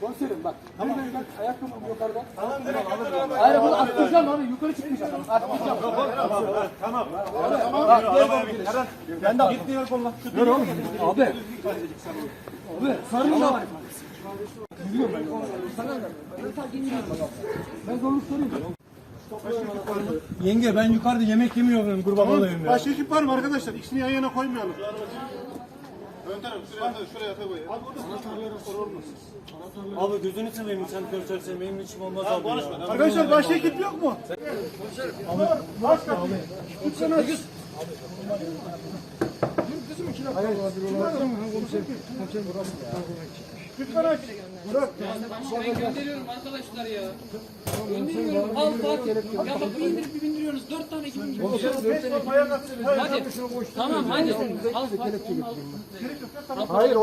Komiserim bak. Tamam. Bak ayakkabım yukarıda. Tamam direkt Hayır bunu attıracağım abi. Yukarı çıkmayacak. Attıracağım. Tamam. Tamam. Bak gel bak. Ben de Git diğer kolla. Dur oğlum. Abi. Abi sarılın da var. Biliyorum ben. Sana. Ben zorluk sorayım. Yenge ben yukarıda yemek yemiyorum kurban olayım ya. Başka ekip var mı arkadaşlar? İkisini yan yana koymayalım. Taraf şuraya yata, şuraya yata koy. Abi burada anahtarlara soru olmasın. Abi gözünü seveyim sen göstersen benim içim olmaz abi ya. Arkadaşlar başka ekip yok mu? Ben gönderiyorum arkadaşlar ya. Gönderiyorum. Al bak. Ya bak bir indirip bir bindiriyorsunuz. Dört tane gibi. Hadi. Tamam hadi. Al bak. Hayır